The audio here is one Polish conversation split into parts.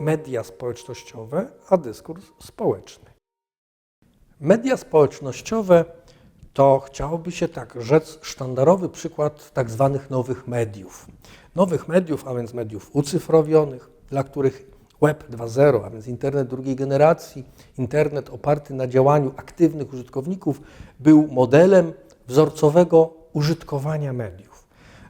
media społecznościowe, a dyskurs społeczny. Media społecznościowe to chciałoby się tak rzec sztandarowy przykład tak zwanych nowych mediów. Nowych mediów, a więc mediów ucyfrowionych, dla których Web 2.0, a więc internet drugiej generacji, internet oparty na działaniu aktywnych użytkowników, był modelem wzorcowego użytkowania mediów.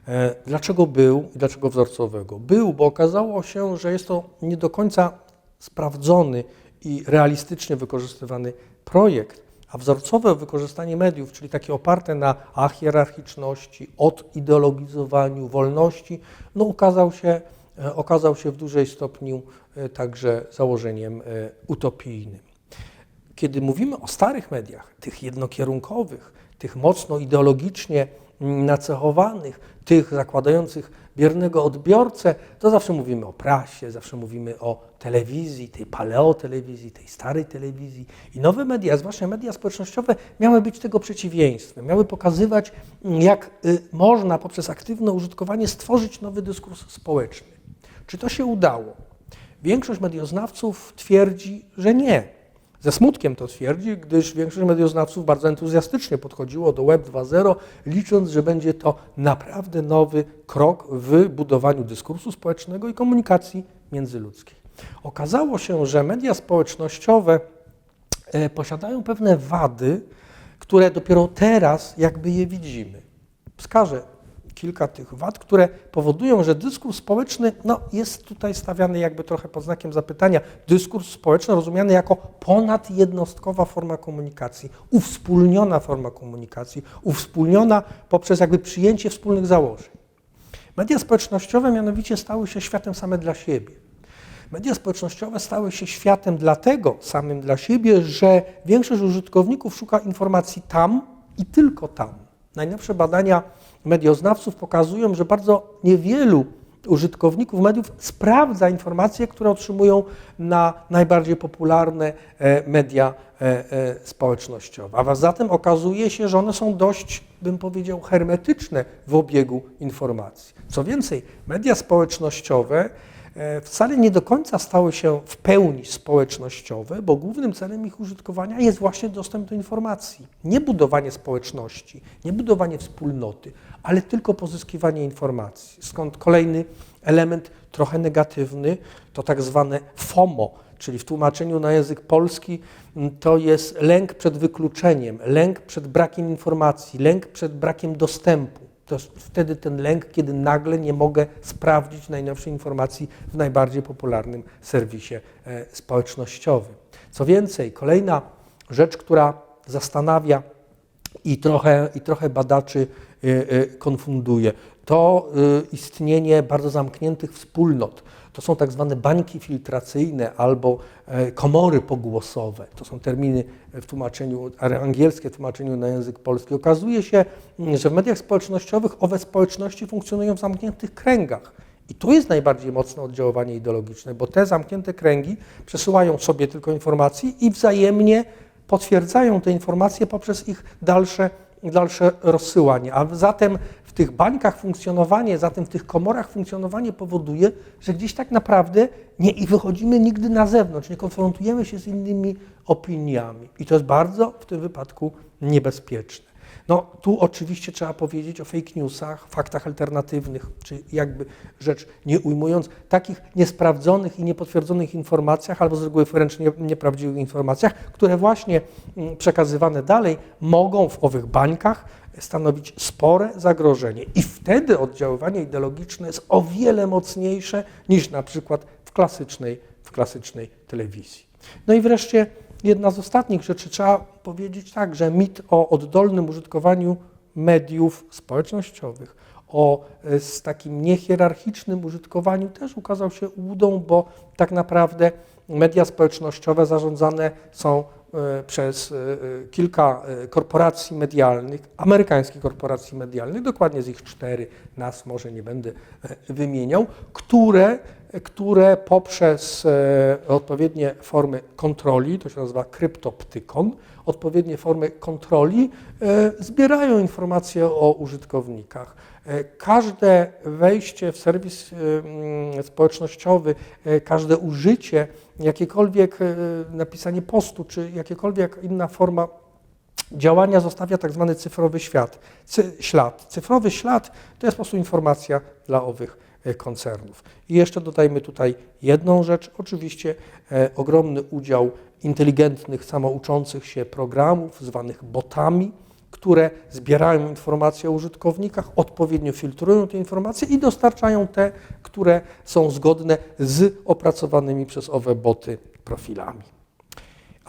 E, Dlaczego był i dlaczego wzorcowego? Był, bo okazało się, że jest to nie do końca sprawdzony i realistycznie wykorzystywany projekt, a wzorcowe wykorzystanie mediów, czyli takie oparte na ahierarchiczności, odideologizowaniu, wolności, no okazał się, e, okazał się w dużej stopniu e, także założeniem utopijnym. Kiedy mówimy o starych mediach, tych jednokierunkowych, tych mocno ideologicznie nacechowanych, tych zakładających biernego odbiorcę, to zawsze mówimy o prasie, zawsze mówimy o telewizji, tej paleotelewizji, tej starej telewizji. I nowe media, zwłaszcza media społecznościowe, miały być tego przeciwieństwem. Miały pokazywać, jak y, można poprzez aktywne użytkowanie stworzyć nowy dyskurs społeczny. Czy to się udało? Większość medioznawców twierdzi, że nie. Ze smutkiem to twierdzi, gdyż większość medioznawców bardzo entuzjastycznie podchodziło do Web 2.0, licząc, że będzie to naprawdę nowy krok w budowaniu dyskursu społecznego i komunikacji międzyludzkiej. Okazało się, że media społecznościowe e, posiadają pewne wady, które dopiero teraz jakby je widzimy. Wskażę kilka tych wad, które powodują, że dyskurs społeczny no, jest tutaj stawiany jakby trochę pod znakiem zapytania. Dyskurs społeczny rozumiany jako ponadjednostkowa forma komunikacji, uwspólniona forma komunikacji, uwspólniona poprzez jakby przyjęcie wspólnych założeń. Media społecznościowe mianowicie stały się światem same dla siebie. Media społecznościowe stały się światem dlatego samym dla siebie, że większość użytkowników szuka informacji tam i tylko tam. Najnowsze badania medioznawców pokazują, że bardzo niewielu użytkowników mediów sprawdza informacje, które otrzymują na najbardziej popularne e, media e, e, społecznościowe. A zatem okazuje się, że one są dość, bym powiedział, hermetyczne w obiegu informacji. Co więcej, media społecznościowe wcale nie do końca stały się w pełni społecznościowe, bo głównym celem ich użytkowania jest właśnie dostęp do informacji. Nie budowanie społeczności, nie budowanie wspólnoty, ale tylko pozyskiwanie informacji. Skąd kolejny element trochę negatywny, to tak zwane FOMO, czyli w tłumaczeniu na język polski to jest lęk przed wykluczeniem, lęk przed brakiem informacji, lęk przed brakiem dostępu. To wtedy ten lęk, kiedy nagle nie mogę sprawdzić najnowszej informacji w najbardziej popularnym serwisie e, społecznościowym. Co więcej, kolejna rzecz, która zastanawia i trochę, i trochę badaczy e, e, konfunduje, to istnienie bardzo zamkniętych wspólnot. To są tak zwane bańki filtracyjne albo komory pogłosowe. To są terminy w tłumaczeniu, angielskie w tłumaczeniu na język polski. Okazuje się, że w mediach społecznościowych owe społeczności funkcjonują w zamkniętych kręgach. I tu jest najbardziej mocne oddziaływanie ideologiczne, bo te zamknięte kręgi przesyłają sobie tylko informacje i wzajemnie potwierdzają te informacje poprzez ich dalsze, dalsze rozsyłanie. A zatem w tych bańkach funkcjonowanie, zatem w tych komorach funkcjonowanie powoduje, że gdzieś tak naprawdę nie i wychodzimy nigdy na zewnątrz, nie konfrontujemy się z innymi opiniami. I to jest bardzo w tym wypadku niebezpieczne. No tu oczywiście trzeba powiedzieć o fake newsach, faktach alternatywnych, czy jakby rzecz nie ujmując, takich niesprawdzonych i niepotwierdzonych informacjach, albo z reguły wręcz nie, nieprawdziwych informacjach, które właśnie mm, przekazywane dalej mogą w owych bańkach stanowić spore zagrożenie. I wtedy oddziaływanie ideologiczne jest o wiele mocniejsze niż na przykład w klasycznej, w klasycznej telewizji. No i wreszcie jedna z ostatnich rzeczy, trzeba powiedzieć tak, że mit o oddolnym użytkowaniu mediów społecznościowych, o e, z takim niehierarchicznym użytkowaniu też ukazał się łudą, bo tak naprawdę media społecznościowe zarządzane są przez e, kilka korporacji medialnych, amerykańskich korporacji medialnych, dokładnie z ich cztery, nas może nie będę wymieniał, które które poprzez e, odpowiednie formy kontroli, to się nazywa kryptoptykon, odpowiednie formy kontroli e, zbierają informacje o użytkownikach. E, Każde wejście w serwis e, mm, społecznościowy, e, każde użycie, jakiekolwiek e, napisanie postu, czy jakiekolwiek inna forma działania zostawia tak zwany cyfrowy świat, cy, ślad. Cyfrowy ślad to jest po prostu informacja dla owych e, koncernów. I jeszcze dodajmy tutaj jedną rzecz, oczywiście e, ogromny udział inteligentnych, samouczących się programów zwanych botami, które zbierają informacje o użytkownikach, odpowiednio filtrują te informacje i dostarczają te, które są zgodne z opracowanymi przez owe boty profilami.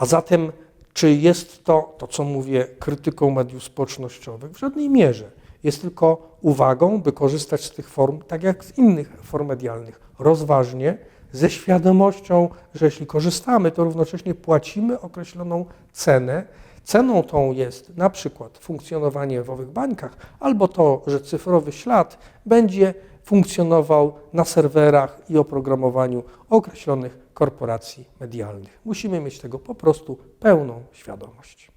A zatem, czy jest to, to co mówię, krytyką mediów społecznościowych? W żadnej mierze. Jest tylko uwagą, by korzystać z tych form, tak jak z innych form medialnych, rozważnie, ze świadomością, że jeśli korzystamy, to równocześnie płacimy określoną cenę. Ceną tą jest na przykład funkcjonowanie w owych bańkach, albo to, że cyfrowy ślad będzie funkcjonował na serwerach i oprogramowaniu określonych korporacji medialnych. Musimy mieć tego po prostu pełną świadomość.